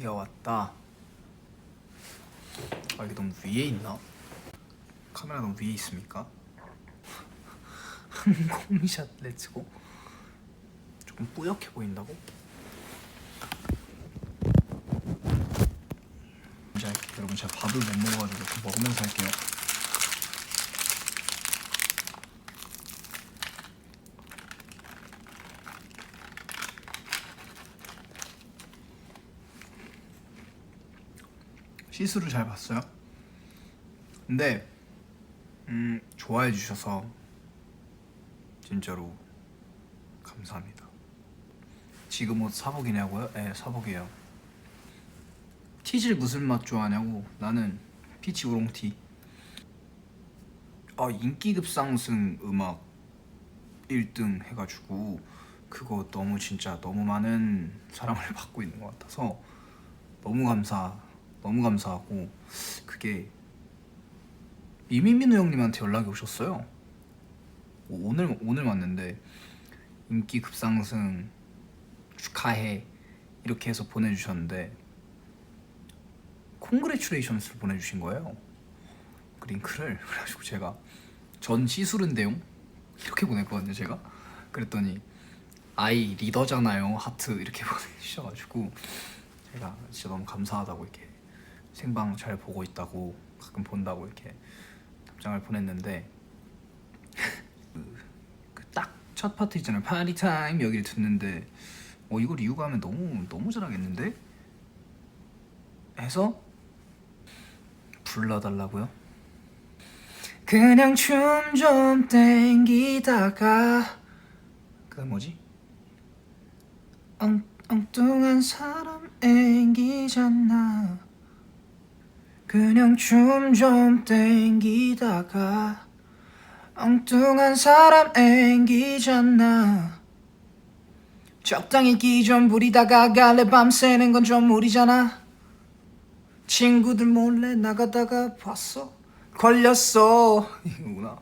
뛰어왔다. 아 이게 너무 위에 있나? 카메라 너무 위에 있습니까? 항공샷 렛츠고. 조금 뿌옇게 보인다고? 이제. 여러분 제가 밥을 못 먹어가지고 좀 먹으면서 할게요. 시스루 잘 봤어요? 근데 음 좋아해 주셔서 진짜로 감사합니다. 지금 옷 사복이냐고요? 네 사복이에요. 티질 무슨 맛 좋아하냐고? 나는 피치 우롱티. 아 인기 급상승 음악 1등 해가지고 그거 너무 진짜 너무 많은 사랑을 받고 있는 것 같아서 너무 감사 너무 감사하고 그게 이민민우 형님한테 연락이 오셨어요. 오늘 오늘 왔는데 인기 급상승 축하해 이렇게 해서 보내주셨는데 콩그레츄레이션스를 보내주신 거예요. 링크를 그래가지고 제가 전 시술은 내용 이렇게 보냈거든요 제가 그랬더니 아이 리더잖아요 하트 이렇게 보내주셔가지고 제가 진짜 너무 감사하다고 이렇게 생방 잘 보고 있다고 가끔 본다고 이렇게 답장을 보냈는데 그 딱 첫 파트 있잖아요 파티 타임 여기를 듣는데 어 이걸 이유가 하면 너무 너무 잘하겠는데 해서 불러달라고요? 그냥 춤 좀 땡기다가 그 뭐지? 엉, 엉뚱한 사람 앵기잖아 그냥 춤 좀 땡기다가 엉뚱한 사람 앵기잖아. 적당히 기좀 부리다가 갈래 밤새는 건 좀 무리잖아. 친구들 몰래 나가다가 봤어? 걸렸어. 이거구나.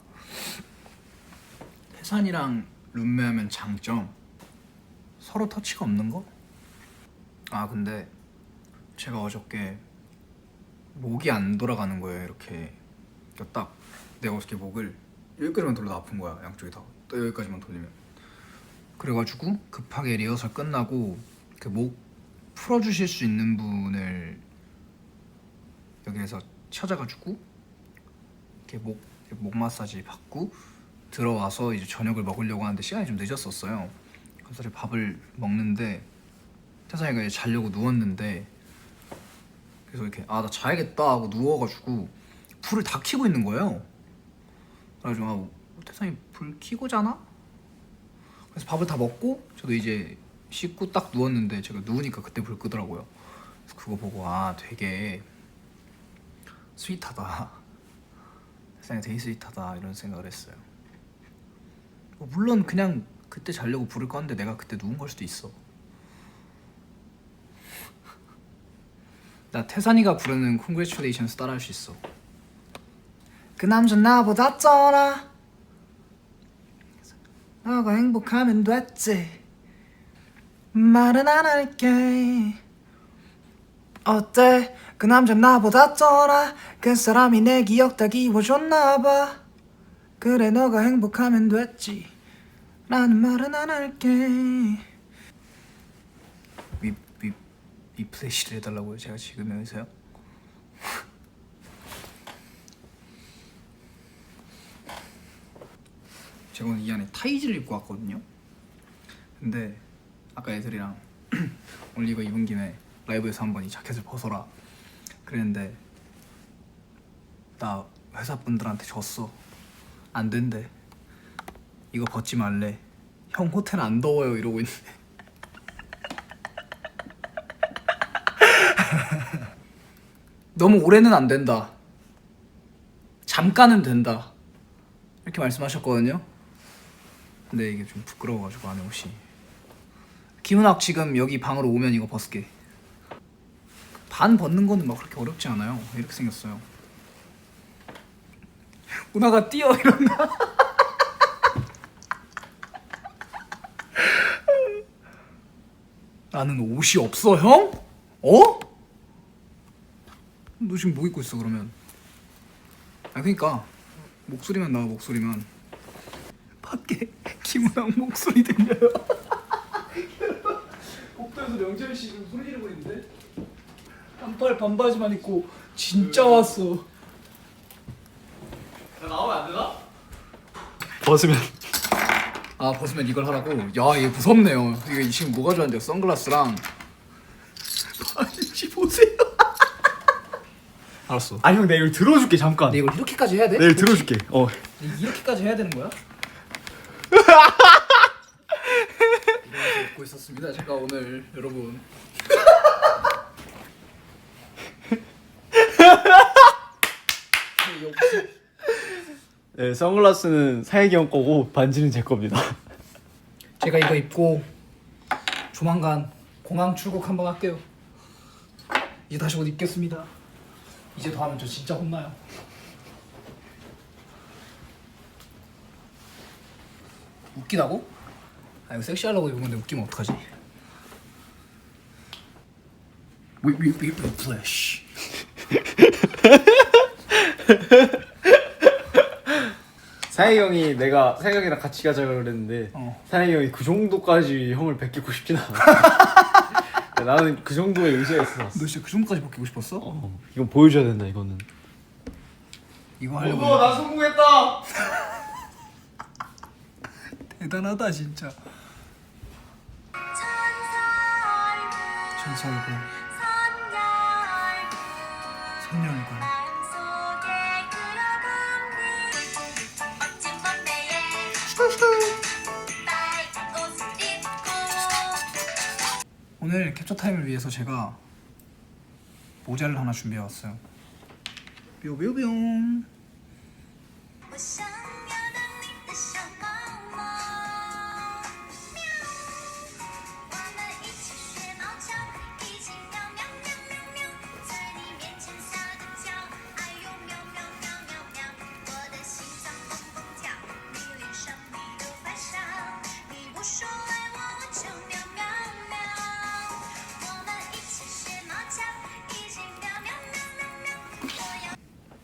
태산이랑 룸메하면 장점? 서로 터치가 없는 거? 아 근데 제가 어저께 목이 안 돌아가는 거예요 이렇게. 그러니까 딱 내가 어저께 목을 여기까지만 돌려도 아픈 거야 양쪽이 다 또 여기까지만 돌리면. 그래가지고 급하게 리허설 끝나고 그 목 풀어주실 수 있는 분을 여기에서 찾아가지고 이렇게 목, 이렇게 목 마사지 받고 들어와서 이제 저녁을 먹으려고 하는데 시간이 좀 늦었었어요. 그래서 밥을 먹는데 태산이가 이제 자려고 누웠는데 그래서 이렇게 아 나 자야겠다 하고 누워가지고 불을 다 켜고 있는 거예요. 그래가지고 아 어, 태산이 불 켜고 자나? 그래서 밥을 다 먹고 저도 이제 씻고 딱 누웠는데 제가 누우니까 그때 불 끄더라고요. 그래서 그거 보고 아 되게 스윗하다. 세상에 되게 스윗하다 이런 생각을 했어요. 뭐 물론 그냥 그때 자려고 불을 껐는데 내가 그때 누운 걸 수도 있어. 나 태산이가 부르는 Congratulations 따라할 수 있어. 그 남자 나보다 쩌라. 너가 행복하면 됐지. 말은 안 할게. 어때? 그 남자 나보다 쩌라. 그 사람이 내 기억 다 기워줬나봐. 그래 너가 행복하면 됐지. 라는 말은 안 할게. 위, 위, 위 플래시를 해달라고요? 제가 지금 여기서요? 제가 오늘 이 안에 타이즈를 입고 왔거든요. 근데 아까 애들이랑 오늘 이거 입은 김에 라이브에서 한번 이 자켓을 벗어라 그랬는데 나 회사 분들한테 줬어. 안 된대. 이거 벗지 말래. 형 호텔 안 더워요 이러고 있는데. 너무 오래는 안 된다. 잠깐은 된다. 이렇게 말씀하셨거든요. 근데 이게 좀 부끄러워가지고 안에 옷이. 김은학 지금 여기 방으로 오면 이거 벗을게. 반 벗는 거는 막 그렇게 어렵지 않아요. 이렇게 생겼어요. 은하가 뛰어 이런다. 나는 옷이 없어 형? 어? 너 지금 뭐 입고 있어 그러면? 아 그러니까 목소리만 나와 목소리만. 밖에 김은왕 목소리 들려요. 복도에서 영철 씨 지금 소리 지르고 있는데 반팔 반바지만 입고 진짜 왔어. 벗으면 아 벗으면 이걸 하라고? 야 이게 무섭네요. 이게 지금 뭐가 좋아하는데 선글라스랑 바지 보세요. 알았어. 아형 내가 이걸 들어줄게 잠깐 근데 이걸 이렇게까지 해야 돼? 내일 들어줄게 어 이렇게까지 해야 되는 거야? 이러면서 입고 있었습니다. 제가 오늘 여러분. 이거 네, 선글라스는 형 거고 반지는 제 겁니다 제가 이거 입고 조만간 공항 출국 한번 할게요. 이제 다시 옷 입겠습니다. 이제 더 하면 저 진짜 혼나요. 웃기다고? 아 이거 섹시하려고 입은 건데 웃기면 어떡하지? We flesh. 사혁이 형이 내가 사혁이 형이랑 같이 가자 그랬는데 어. 사혁이 형이 그 정도까지 형을 베끼고 싶진 않아 나는 그 정도의 의지가 있어 너 진짜 그 정도까지 벗기고 싶었어? 어, 이건 보여줘야 된다 이거는. 이거 하려고 나 성공했다! 대단하다 진짜. 천사 얼굴, 선녀 얼굴. 오늘 캡처 타임을 위해서 제가 모자를 하나 준비해 왔어요. 뿅뿅뿅.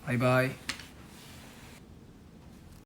拜拜。